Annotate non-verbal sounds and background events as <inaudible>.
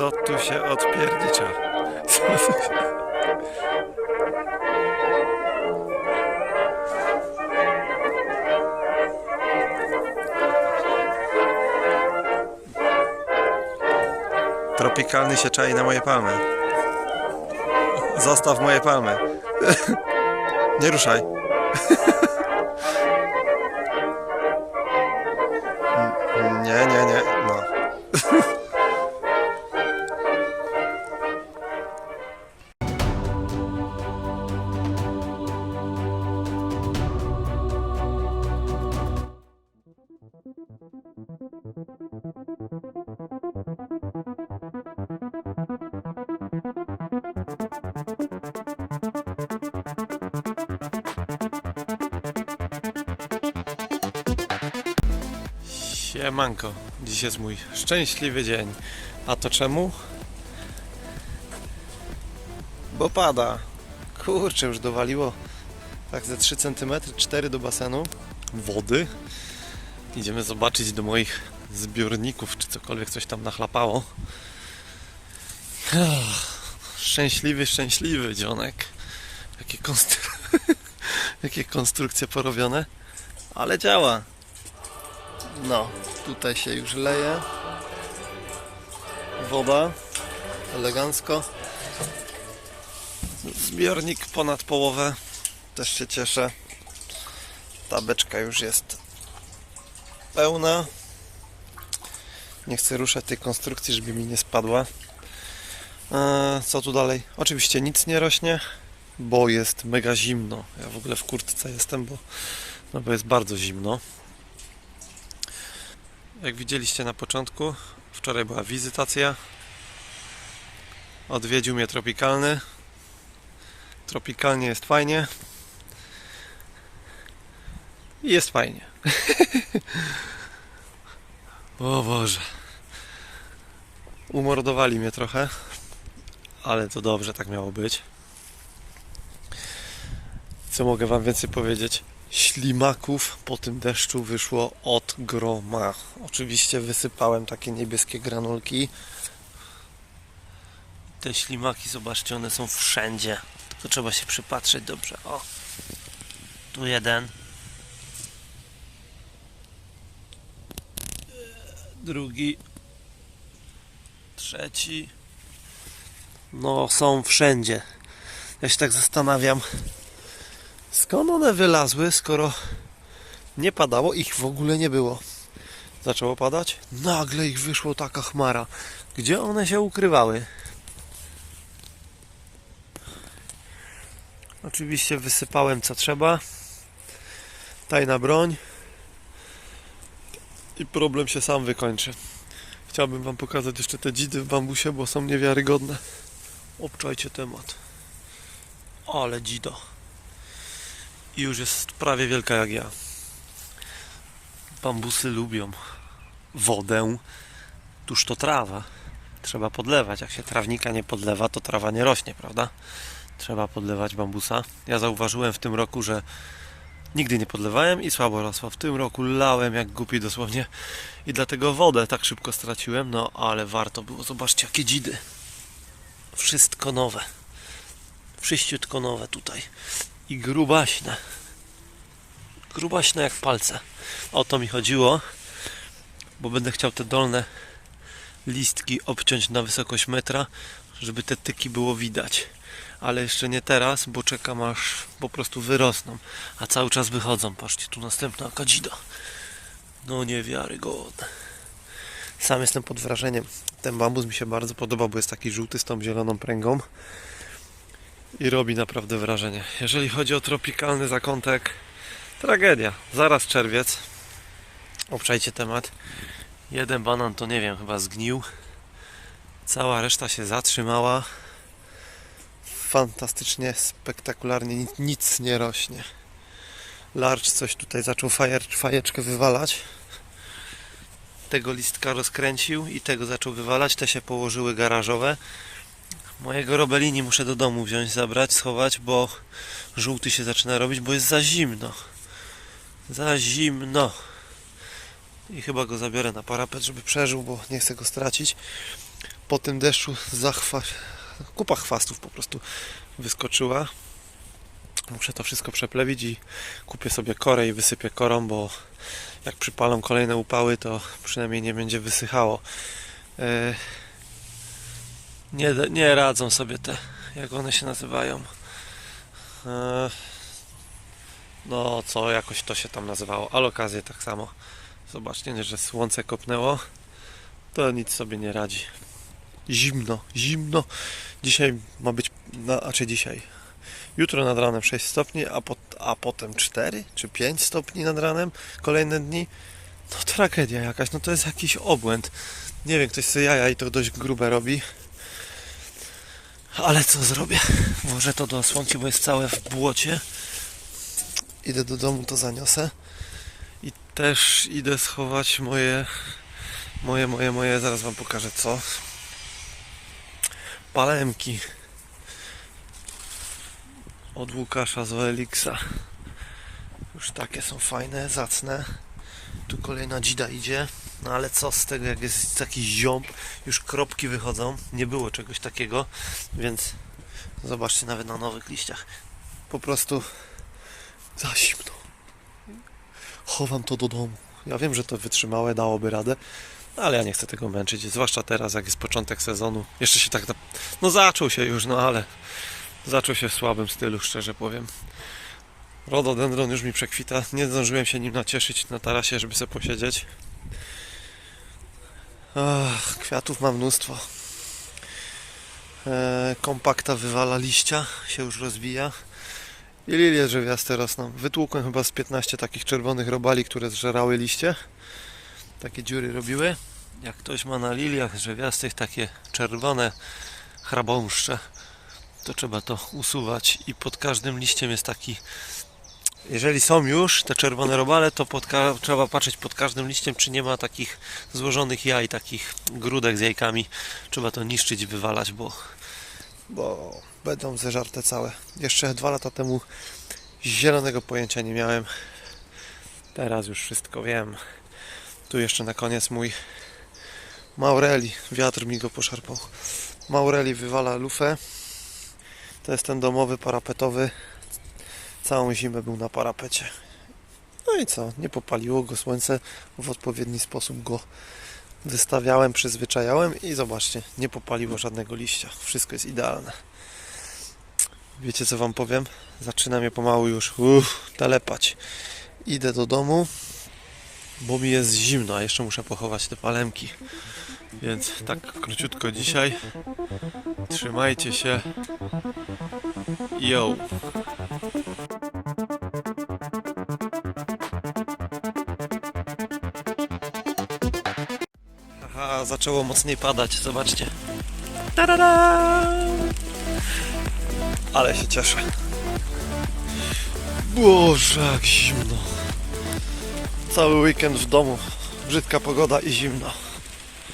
Co tu się <laughs> się... Tropikalny się czai na moje palmy. Zostaw moje palmy. <laughs> Nie ruszaj. <laughs> Nie, nie, nie. Siemanko, dziś jest mój szczęśliwy dzień. A to czemu? Bo pada. Kurczę, już dowaliło tak ze 3 cm, 4 do basenu wody. Idziemy zobaczyć do moich zbiorników, czy cokolwiek coś tam nachlapało. Ach, Szczęśliwy, szczęśliwy dzionek. Jakie, konstru... <laughs> Jakie konstrukcje porobione. Ale działa. No, tutaj się już leje. Woda. Elegancko. Zbiornik ponad połowę. Też się cieszę. Ta beczka już jest pełna. Nie chcę ruszać tej konstrukcji, żeby mi nie spadła. Eee, Co tu dalej? Oczywiście nic nie rośnie, bo jest mega zimno. Ja w ogóle w kurtce jestem, bo, no bo jest bardzo zimno. Jak widzieliście na początku, wczoraj była wizytacja. Odwiedził mnie tropikalny. Tropikalnie jest fajnie. I jest fajnie. <laughs> o Boże. Umordowali mnie trochę, ale to dobrze, tak miało być. Co mogę Wam więcej powiedzieć? ślimaków po tym deszczu wyszło od groma. Oczywiście wysypałem takie niebieskie granulki. Te ślimaki, zobaczcie, one są wszędzie. Tylko trzeba się przypatrzeć dobrze. O, tu jeden. Drugi. Trzeci. No, są wszędzie. Ja się tak zastanawiam, Skąd one wylazły, skoro nie padało, ich w ogóle nie było? Zaczęło padać? Nagle ich wyszło taka chmara. Gdzie one się ukrywały? Oczywiście wysypałem co trzeba. Tajna broń. I problem się sam wykończy. Chciałbym Wam pokazać jeszcze te dzidy w bambusie, bo są niewiarygodne. Obczajcie temat. Ale dzido i już jest prawie wielka jak ja. Bambusy lubią wodę, tuż to trawa. Trzeba podlewać. Jak się trawnika nie podlewa, to trawa nie rośnie, prawda? Trzeba podlewać bambusa. Ja zauważyłem w tym roku, że nigdy nie podlewałem i słabo rosła. W tym roku lałem jak głupi dosłownie i dlatego wodę tak szybko straciłem. No ale warto było. Zobaczcie jakie dzidy. Wszystko nowe. Wszyściutko nowe tutaj i grubaśne. Grubaśne jak palce. O to mi chodziło, bo będę chciał te dolne listki obciąć na wysokość metra, żeby te tyki było widać. Ale jeszcze nie teraz, bo czekam aż po prostu wyrosną. A cały czas wychodzą. Patrzcie, tu następna kadzida. No niewiarygodne. Sam jestem pod wrażeniem. Ten bambus mi się bardzo podoba, bo jest taki żółty z tą zieloną pręgą i robi naprawdę wrażenie. Jeżeli chodzi o tropikalny zakątek, tragedia. Zaraz czerwiec. Obczajcie temat. Jeden banan to nie wiem, chyba zgnił. Cała reszta się zatrzymała. Fantastycznie, spektakularnie, nic, nic nie rośnie. Larcz coś tutaj zaczął fajeczkę wywalać. Tego listka rozkręcił i tego zaczął wywalać. Te się położyły garażowe. Mojego robelini muszę do domu wziąć, zabrać, schować, bo żółty się zaczyna robić, bo jest za zimno. Za zimno. I chyba go zabiorę na parapet, żeby przeżył, bo nie chcę go stracić. po tym deszczu zachwa... kupa chwastów po prostu wyskoczyła. Muszę to wszystko przeplewić i kupię sobie korę i wysypię korą, bo jak przypalą kolejne upały, to przynajmniej nie będzie wysychało. E, Nie, nie radzą sobie te, jak one się nazywają. E, No co, jakoś to się tam nazywało. Alokazje tak samo. Zobaczcie, że słońce kopnęło. To nic sobie nie radzi. Zimno, zimno. Dzisiaj ma być, na, a czy dzisiaj? Jutro nad ranem 6 stopni, a, a potem 4 czy 5 stopni nad ranem. Kolejne dni. No tragedia jakaś, no to jest jakiś obłęd. Nie wiem, ktoś sobie jaja i to dość grube robi. Ale co zrobię? Włożę to do osłonki, bo jest całe w błocie. Idę do domu, to zaniosę. I też idę schować moje, moje, moje, moje, zaraz wam pokażę co. Palemki. Od Łukasza z Elixa. Już takie są fajne, zacne. Tu kolejna dzida idzie. No ale co z tego, jak jest taki ziąb, już kropki wychodzą. Nie było czegoś takiego, więc zobaczcie nawet na nowych liściach. Po prostu za zimno. Chowam to do domu. Ja wiem, że to wytrzymałe, dałoby radę, ale ja nie chcę tego męczyć. Zwłaszcza teraz, jak jest początek sezonu. Jeszcze się tak. No zaczął się już, no ale zaczął się w słabym stylu, szczerze powiem. Rododendron już mi przekwita. Nie zdążyłem się nim nacieszyć na tarasie, żeby sobie posiedzieć. Ach, kwiatów mam mnóstwo. E, kompakta wywala liścia, się już rozwija. I lilie drzewiaste rosną. Wytłukłem chyba z 15 takich czerwonych robali, które zżerały liście. Takie dziury robiły. Jak ktoś ma na liliach drzewiastych takie czerwone chrabąszcze, to trzeba to usuwać i pod każdym liściem jest taki jeżeli są już te czerwone robale, to trzeba patrzeć pod każdym liściem, czy nie ma takich złożonych jaj, takich grudek z jajkami. Trzeba to niszczyć, wywalać, bo, bo będą zeżarte całe. Jeszcze dwa lata temu zielonego pojęcia nie miałem. Teraz już wszystko wiem. Tu jeszcze na koniec mój Maureli. Wiatr mi go poszarpał. Maureli wywala lufę. To jest ten domowy parapetowy. Całą zimę był na parapecie. No i co? Nie popaliło go słońce. W odpowiedni sposób go wystawiałem, przyzwyczajałem i zobaczcie, nie popaliło żadnego liścia. Wszystko jest idealne. Wiecie co wam powiem? Zaczyna mnie pomału już uff. Idę do domu, bo mi jest zimno, a jeszcze muszę pochować te palemki. Więc tak króciutko dzisiaj. Trzymajcie się. Yo! Aha, zaczęło mocniej padać, zobaczcie. Tarara! Ale się cieszę. Boże, jak zimno. Cały weekend w domu. Brzydka pogoda i zimno.